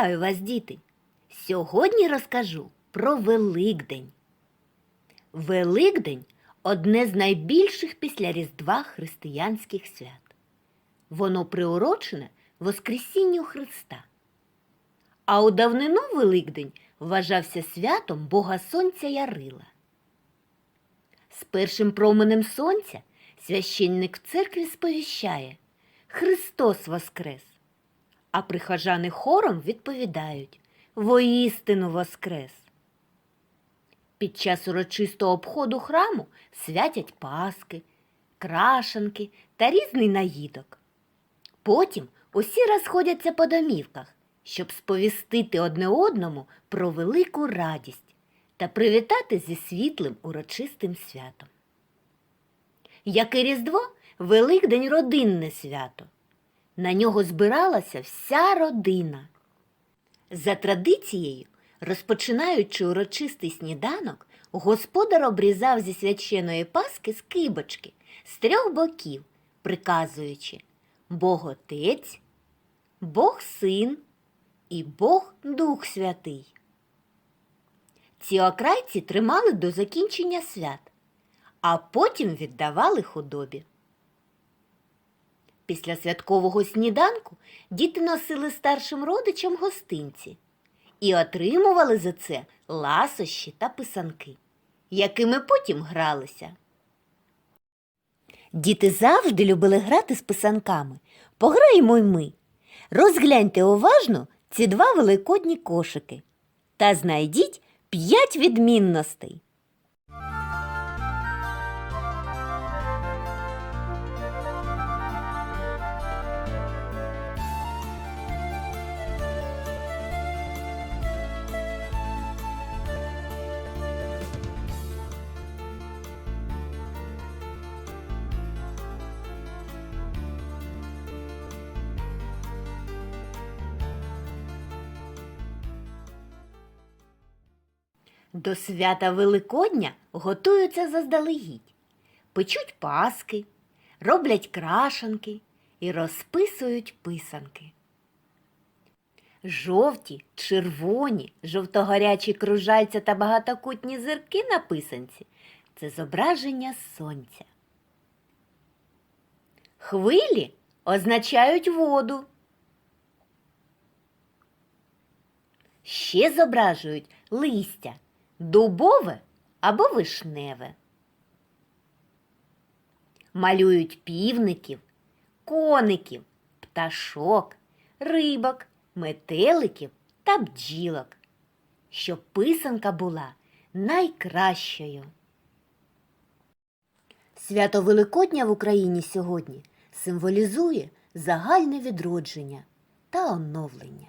Вітаю вас, діти! Сьогодні розкажу про Великдень. Великдень одне з найбільших після Різдва християнських свят. Воно приурочене Воскресінню Христа. А у давнину Великдень вважався святом Бога Сонця Ярила. З першим променем сонця священник в церкві сповіщає Христос Воскрес! А прихожани хором відповідають Воістину Воскрес! Під час урочистого обходу храму святять паски, крашанки та різний наїдок. Потім усі розходяться по домівках, щоб сповістити одне одному про велику радість та привітати зі світлим урочистим святом. Як і Різдво, Великдень родинне свято. На нього збиралася вся родина. За традицією, розпочинаючи урочистий сніданок, господар обрізав зі свяченої паски скибочки з трьох боків, приказуючи Бог Отець, Бог Син і Бог Дух Святий. Ці окрайці тримали до закінчення свят, а потім віддавали худобі. Після святкового сніданку діти носили старшим родичам гостинці і отримували за це ласощі та писанки, якими потім гралися. Діти завжди любили грати з писанками. Пограємо й ми. Розгляньте уважно ці два великодні кошики та знайдіть п'ять відмінностей. До свята Великодня готуються заздалегідь, печуть паски, роблять крашанки і розписують писанки. Жовті, червоні, жовтогорячі кружальця та багатокутні зірки на писанці це зображення сонця. Хвилі означають воду. Ще зображують листя дубове або вишневе. Малюють півників, коників, пташок, рибок, метеликів та бджілок, щоб писанка була найкращою. Свято Великодня в Україні сьогодні символізує загальне відродження та оновлення.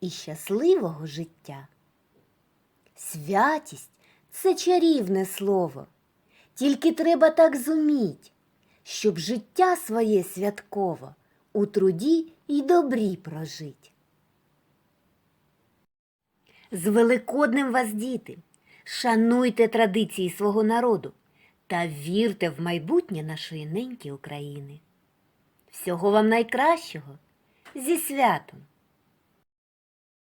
і щасливого життя. Святість це чарівне слово, тільки треба так зуміть, щоб життя своє святково у труді й добрі прожить. З Великоднем вас, діти, шануйте традиції свого народу та вірте в майбутнє нашої неньки України. Всього вам найкращого зі святом!